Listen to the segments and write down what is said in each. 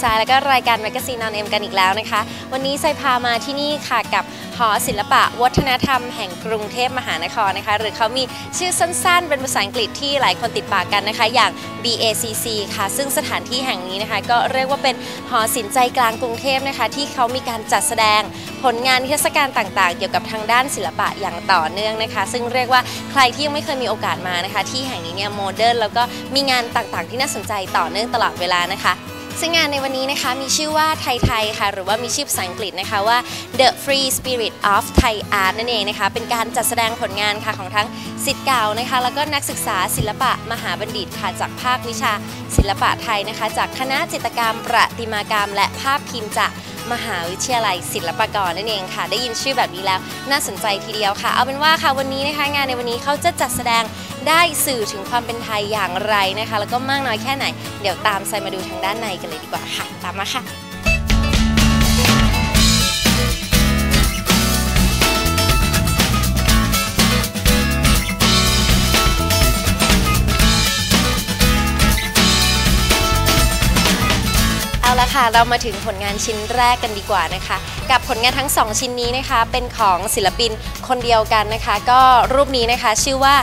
บกับทรายแล้วก็รายการแมกกาซีนอนเอ็มกันอีกแล้วนะคะ วันนี้ทรายพามาที่นี่ค่ะกับหอศิลปะวัฒนธรรมแห่งกรุงเทพมหานครนะคะ หรือเขามีชื่อสั้นๆ เป็นภาษาอังกฤษที่หลายคนติดปากกันนะคะ อย่าง BACC ค่ะ ซึ่งสถานที่แห่งนี้นะคะ ก็เรียกว่าเป็นหอศิลป์ใจกลางกรุงเทพนะคะ ที่เขามีการจัดแสดงผลงานนิทศการต่างๆ เกี่ยวกับทางด้านศิลปะอย่างต่อเนื่องนะคะ ซึ่งเรียกว่าใครที่ยังไม่เคยมีโอกาสมานะคะ ที่แห่งนี้เนี่ยโมเดิร์นแล้วก็มีงานต่างๆ ที่น่าสนใจต่อเนื่องตลอดเวลานะคะ ซึ่งงานในวันนี้นะคะมีชื่อว่าไทยไทยค่ะ หรือว่ามีชื่อภาษาอังกฤษนะคะว่า The Free Spirit of Thai Art นั่นเองนะคะ เป็นการจัดแสดงผลงานค่ะของทั้งสิทธิ์เก่านะคะ แล้วก็นักศึกษาศิลปะมหาบัณฑิตค่ะจากภาควิชาศิลปะไทยนะคะ จากคณะจิตรกรรม ประติมากรรม และภาพพิมพ์จาก มหาวิทยาลัยศิลปากรนั่นเองค่ะ ได้ยินชื่อแบบนี้แล้วน่าสนใจทีเดียวค่ะ เอาเป็นว่าค่ะวันนี้นะคะงานในวันนี้เขาจะจัดแสดงได้สื่อถึงความเป็นไทยอย่างไรนะคะ แล้วก็มากน้อยแค่ไหน เดี๋ยวตามไซมาดูทางด้านในกันเลยดีกว่าค่ะ ตามมาค่ะ ค่ะเรามาถึงผลงานชิ้นแรกกันดีกว่านะคะ กับผลงานทั้ง 2 ชิ้นนี้นะคะ เป็นของศิลปินคนเดียวกันนะคะ ก็รูปนี้นะคะชื่อว่า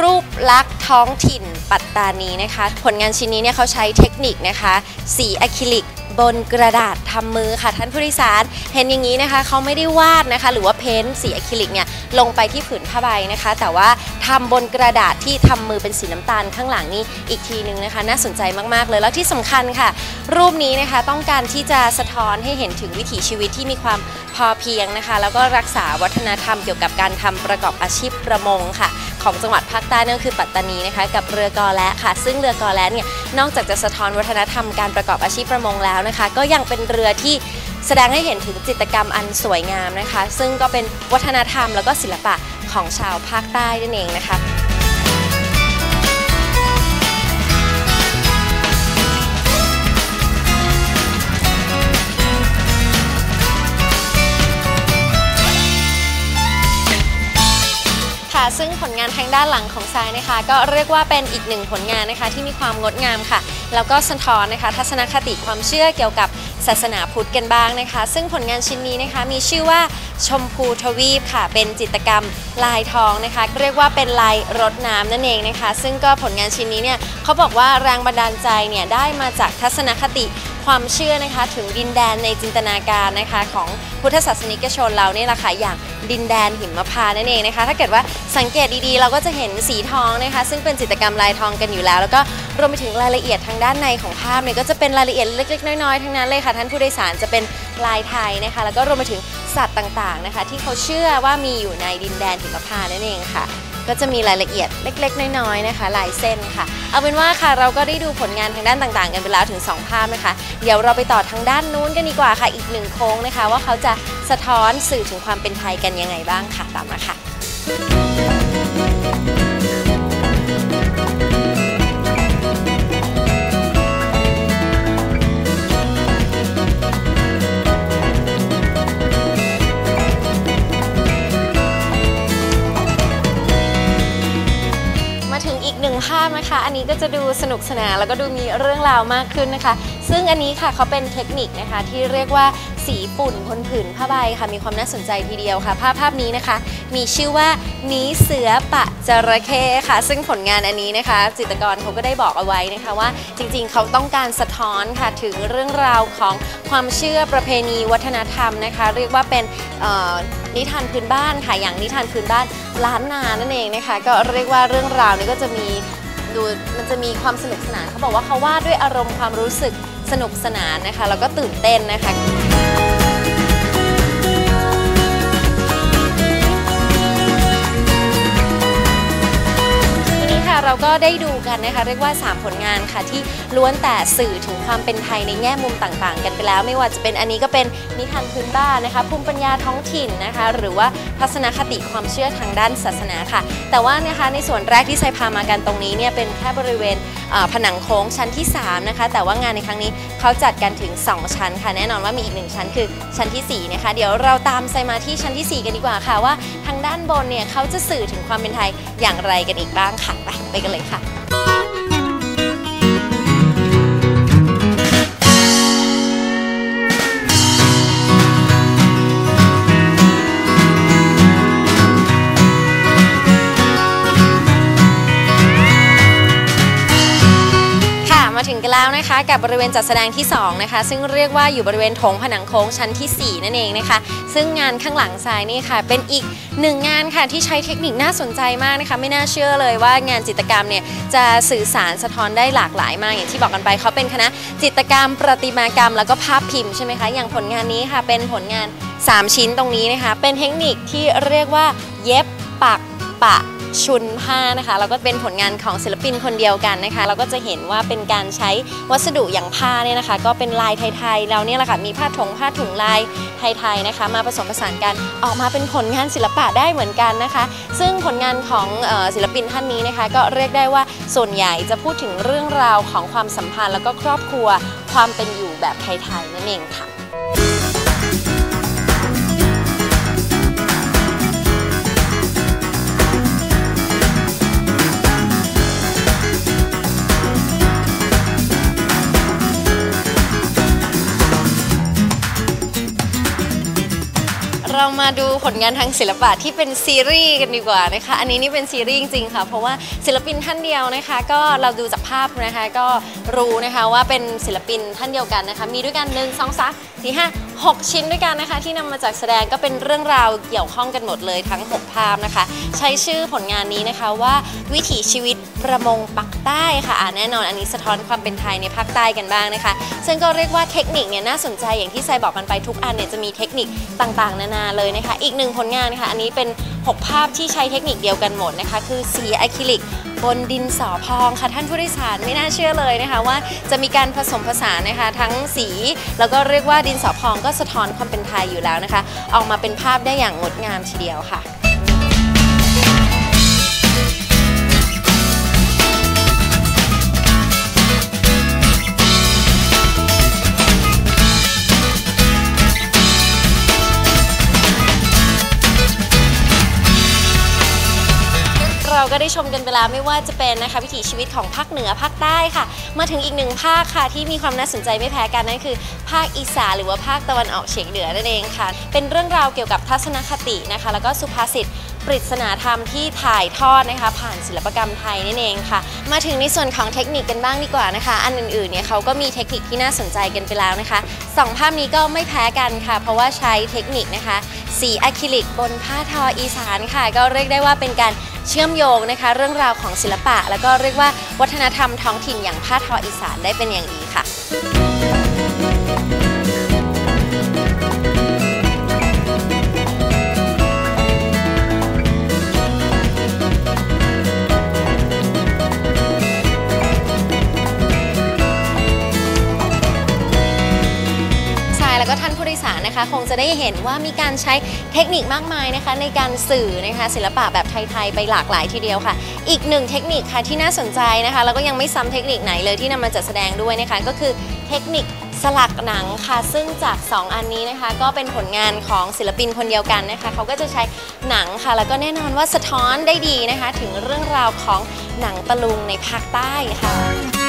รูปลักษณ์ท้องถิ่นปัตตานีนะคะ ผลงานชิ้นนี้เนี่ยเขาใช้เทคนิคนะคะ สีอะคริลิกบนกระดาษทำมือค่ะท่านผู้โดยสาร เห็นอย่างนี้นะคะเขาไม่ได้วาดนะคะ หรือว่าเพ้นสีอะคริลิกเนี่ย ลงไปที่ผืนผ้าใบนะคะ แต่ว่าทำบนกระดาษที่ทำมือเป็นสีน้ำตาลข้างหลังนี่อีกทีหนึ่งนะคะ น่าสนใจมากๆเลยแล้วที่สำคัญค่ะ รูปนี้นะคะต้องการที่จะสะท้อนให้เห็นถึงวิถีชีวิตที่มีความพอเพียงนะคะ แล้วก็รักษาวัฒนธรรมเกี่ยวกับการทำประกอบอาชีพประมงค่ะ ของจังหวัดภาคใต้นั่นก็คือปัตตานีนะคะ กับเรือกอและค่ะ ซึ่งเรือกอและเนี่ยนอกจากจะสะท้อนวัฒนธรรมการประกอบอาชีพประมงแล้วนะคะ ก็ยังเป็นเรือที่ แสดงให้เห็นถึงจิตรกรรมอันสวยงามนะคะ ซึ่งก็เป็นวัฒนธรรมแล้วก็ศิลปะของชาวภาคใต้นั่นเองนะคะ ค่ะ ซึ่งผลงานทางด้านหลังของทรายนะคะ ก็เรียกว่าเป็นอีกหนึ่งผลงานนะคะ ที่มีความงดงามค่ะ แล้วก็สะท้อนนะคะ ทัศนคติความเชื่อเกี่ยวกับศาสนาพุทธกันบ้างนะคะ ซึ่งผลงานชิ้นนี้นะคะมีชื่อว่าชมพูทวีปค่ะ เป็นจิตรกรรมลายทองนะคะ เรียกว่าเป็นลายรดน้ำนั่นเองนะคะ ซึ่งก็ผลงานชิ้นนี้เนี่ยเขาบอกว่าแรงบันดาลใจเนี่ยได้มาจากทัศนคติ ความเชื่อนะคะถึงดินแดนในจินตนาการนะคะของพุทธศาสนิกชนเราเนี่ยแหละค่ะอย่างดินแดนหิมพานต์นั่นเองนะคะ ถ้าเกิดว่าสังเกตดีๆ เราก็จะเห็นสีทองนะคะ ซึ่งเป็นจิตรกรรมลายทองกันอยู่แล้ว แล้วก็รวมไปถึงรายละเอียดทางด้านในของภาพเนี่ยก็จะเป็นรายละเอียดเล็กๆ น้อยๆทั้งนั้นเลยค่ะ ท่านผู้โดยสารจะเป็นลายไทยนะคะ แล้วก็รวมไปถึงสัตว์ต่างๆนะคะ ที่เขาเชื่อว่ามีอยู่ในดินแดนหิมพานต์นั่นเองค่ะ ก็จะมีรายละเอียดเล็ก ๆ น้อยๆนะคะลายเส้นค่ะ เอาเป็นว่าค่ะเราก็ได้ดูผลงานทางด้านต่างๆ กันไปแล้วถึง 2 ภาพนะคะ เดี๋ยวเราไปต่อทางด้านนู้นกันดีกว่าค่ะ อีกหนึ่งโค้งนะคะ ว่าเขาจะสะท้อนสื่อถึงความเป็นไทยกันยังไงบ้างค่ะ ตามมาค่ะ จะดูสนุกสนานแล้วก็ดูมีเรื่องราวมากขึ้นนะคะ ซึ่งอันนี้ค่ะเขาเป็นเทคนิคนะคะ ที่เรียกว่าสีฝุ่นบนผืนผ้าใบค่ะ มีความน่าสนใจทีเดียวค่ะ ภาพภาพนี้นะคะ มีชื่อว่านีเสือปะจระเข้ค่ะ ซึ่งผลงานอันนี้นะคะ จิตรกรเขาก็ได้บอกเอาไว้นะคะว่า จริงๆ เขาต้องการสะท้อนค่ะถึงเรื่องราวของความเชื่อประเพณีวัฒนธรรมนะคะ เรียกว่าเป็นนิทานพื้นบ้านค่ะอย่างนิทานพื้นบ้านล้านนานั่นเองนะคะ ก็เรียกว่าเรื่องราวนี้ก็จะมี ดูมันจะมีความสนุกสนานเขาบอกว่าเขาวาดด้วยอารมณ์ความรู้สึกสนุกสนานนะคะ แล้วก็ตื่นเต้นนะคะ เราก็ได้ดูกันนะคะเรียกว่า 3 ผลงานค่ะที่ล้วนแต่สื่อถึงความเป็นไทยในแง่มุมต่างๆ กันไปแล้ว ไม่ว่าจะเป็นอันนี้ก็เป็นนิทานพื้นบ้านนะคะ ภูมิปัญญาท้องถิ่นนะคะ หรือว่าทัศนคติความเชื่อทางด้านศาสนาค่ะ แต่ว่านะคะในส่วนแรกที่ไซพามากันตรงนี้เนี่ยเป็นแค่บริเวณผนังโค้งชั้นที่3นะคะแต่ว่างานในครั้งนี้เขาจัดกันถึง 2 ชั้นค่ะ แน่นอนว่ามีอีกหนึ่งชั้นคือชั้นทีสี่4นะคะเดี๋ยวเราตามไซมาที่ชั้นทีสี่ 4 กันดีกว่าค่ะว่าทางด้านบนเนี่ยเขาจะสื่อถึงความเป็นไทยอย่างไรกันอีกบ้างค่ะไป ไปกันเลยค่ะ กันแล้วนะคะ กับบริเวณจัดแสดงที่2นะคะซึ่งเรียกว่าอยู่บริเวณโถงผนังโค้งชั้นที่ 4 นั่นเองนะคะ ซึ่งงานข้างหลังทรายนี่ค่ะ เป็นอีกหนึ่งงานค่ะที่ใช้เทคนิคน่าสนใจมากนะคะ ไม่น่าเชื่อเลยว่างานจิตรกรรมเนี่ยจะสื่อสารสะท้อนได้หลากหลายมากอย่างที่บอกกันไปเขาเป็นคณะจิตรกรรม ประติมากรรม แล้วก็ภาพพิมพ์ใช่ไหมคะอย่างผลงานนี้ค่ะเป็นผลงาน 3 ชิ้นตรงนี้นะคะ เป็นเทคนิคที่เรียกว่าเย็บปักปะ ชุนผ้านะคะแล้วก็เป็นผลงานของศิลปินคนเดียวกันนะคะเราก็จะเห็นว่าเป็นการใช้วัสดุอย่างผ้าเนี่ยนะคะ ก็เป็นลายไทยๆเราเนี่ยแหละค่ะมีผ้าถงผ้าถุงลายไทยๆนะคะ มาผสมผสานกันออกมาเป็นผลงานศิลปะได้เหมือนกันนะคะ ซึ่งผลงานของศิลปินท่านนี้นะคะ ก็เรียกได้ว่าส่วนใหญ่จะพูดถึงเรื่องราวของความสัมพันธ์ แล้วก็ครอบครัวความเป็นอยู่แบบไทยๆนั่นเองค่ะ มาดูผลงานทางศิลปะที่เป็นซีรีส์กันดีกว่านะคะ อันนี้นี่เป็นซีรีส์จริงๆค่ะ เพราะว่าศิลปินท่านเดียวนะคะ ก็เราดูจากภาพนะคะก็รู้นะคะว่าเป็นศิลปินท่านเดียวกันนะคะ มีด้วยกันหนึ่งสองสามสี่ห้าหกชิ้นด้วยกันนะคะ ที่นำมาจากแสดงก็เป็นเรื่องราวเกี่ยวข้องกันหมดเลยทั้ง 6 ภาพนะคะ ใช้ชื่อผลงานนี้นะคะว่าวิถีชีวิตประมงปักใต้ค่ะแน่นอนอันนี้สะท้อนความเป็นไทยในภาคใต้กันบ้างนะคะ ซึ่งก็เรียกว่าเทคนิคเนี่ยน่าสนใจอย่างที่ไซบอกกันไปทุกอันเนี่ยจะมีเทคนิคต่างๆ นานาเลยนะคะ อีกหนึ่งผลงานค่ะ อันนี้เป็น 6 ภาพที่ใช้เทคนิคเดียวกันหมดนะคะ คือสีอะคริลิกบนดินสอพองค่ะท่านผู้โดยสารไม่น่าเชื่อเลยนะคะว่าจะมีการผสมผสานนะคะทั้งสี แล้วก็เรียกว่าดินสอพองก็สะท้อนความเป็นไทยอยู่แล้วนะคะ ออกมาเป็นภาพได้อย่างงดงามทีเดียวค่ะ ก็นไปแล้วไม่ว่าจะเป็นนะคะวิถีชีวิตของภาคเหนือภาคใต้ค่ะ มาถึงอีกหนึ่งภาคค่ะที่มีความน่าสนใจไม่แพ้กันนั่นคือ ภาคอีสานหรือว่าภาคตะวันออกเฉียงเหนือนั่นเองค่ะ เป็นเรื่องราวเกี่ยวกับทัศนคตินะคะ แล้วก็สุภาษิตปริศนาธรรมที่ถ่ายทอดนะคะ ผ่านศิลปกรรมไทยนั่นเองค่ะ มาถึงในส่วนของเทคนิคกันบ้างดีกว่านะคะ อันอื่นๆเนี่ยเขาก็มีเทคนิคที่น่าสนใจกันไปแล้วนะคะสองภาพนี้ก็ไม่แพ้กันค่ะ เพราะว่าใช้เทคนิคนะคะ สีอะคริลิกบนผ้าทออีสานค่ะ ก็เรียกได้ว่าเป็นการ เชื่อมโยงนะคะ เรื่องราวของศิลปะ แล้วก็เรียกว่าวัฒนธรรมท้องถิ่นอย่างผ้าทออีสานได้เป็นอย่างดีค่ะ นะคะ คงจะได้เห็นว่ามีการใช้เทคนิคมากมายนะคะ ในการสื่อนะคะศิลปะแบบไทยๆไปหลากหลายทีเดียวค่ะ อีกหนึ่งเทคนิคค่ะที่น่าสนใจนะคะแล้วก็ยังไม่ซ้ำเทคนิคไหนเลยที่นำมาจัดแสดงด้วยนะคะ ก็คือเทคนิคสลักหนังค่ะ ซึ่งจาก 2 อันนี้นะคะ ก็เป็นผลงานของศิลปินคนเดียวกันนะคะ เขาก็จะใช้หนังค่ะ แล้วก็แน่นอนว่าสะท้อนได้ดีนะคะ ถึงเรื่องราวของหนังตะลุงในภาคใต้ค่ะ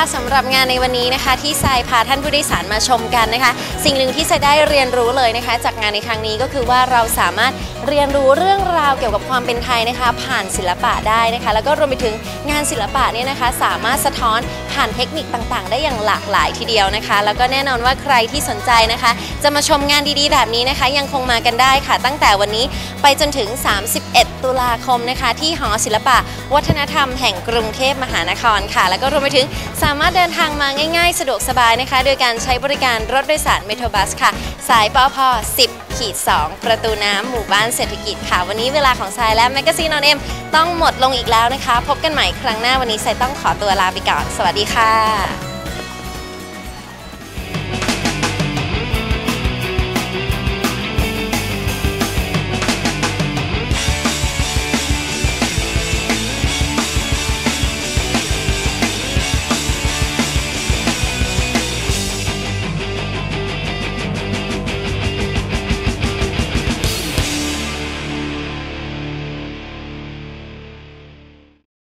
คะสำหรับงานในวันนี้นะคะ ที่ทรายพาท่านผู้โดยสารมาชมกันนะคะ สิ่งหนึ่งที่ทรายได้เรียนรู้เลยนะคะ จากงานในครั้งนี้ก็คือว่าเราสามารถ เรียนรู้เรื่องราวเกี่ยวกับความเป็นไทยนะคะ ผ่านศิลปะได้นะคะ แล้วก็รวมไปถึงงานศิลปะเนี่ยนะคะ สามารถสะท้อนผ่านเทคนิคต่างๆ ได้อย่างหลากหลายทีเดียวนะคะ แล้วก็แน่นอนว่าใครที่สนใจนะคะ จะมาชมงานดีๆ แบบนี้นะคะ ยังคงมากันได้ค่ะ ตั้งแต่วันนี้ไปจนถึง 31 ตุลาคมนะคะ ที่หอศิลปะ วัฒนธรรมแห่งกรุงเทพมหานครค่ะ แล้วก็รวมไปถึงสามารถเดินทางมาง่าย ๆ สะดวกสบายนะคะ โดยการใช้บริการรถโดยสารเมโทรบัสค่ะ สายปอพ10 ขีด2ประตูน้ำหมู่บ้านเศรษฐกิจค่ะ วันนี้เวลาของทรายและแมกกาซีนอนเอ็มต้องหมดลงอีกแล้วนะคะ พบกันใหม่ครั้งหน้าวันนี้ทรายต้องขอตัวลาไปก่อน สวัสดีค่ะ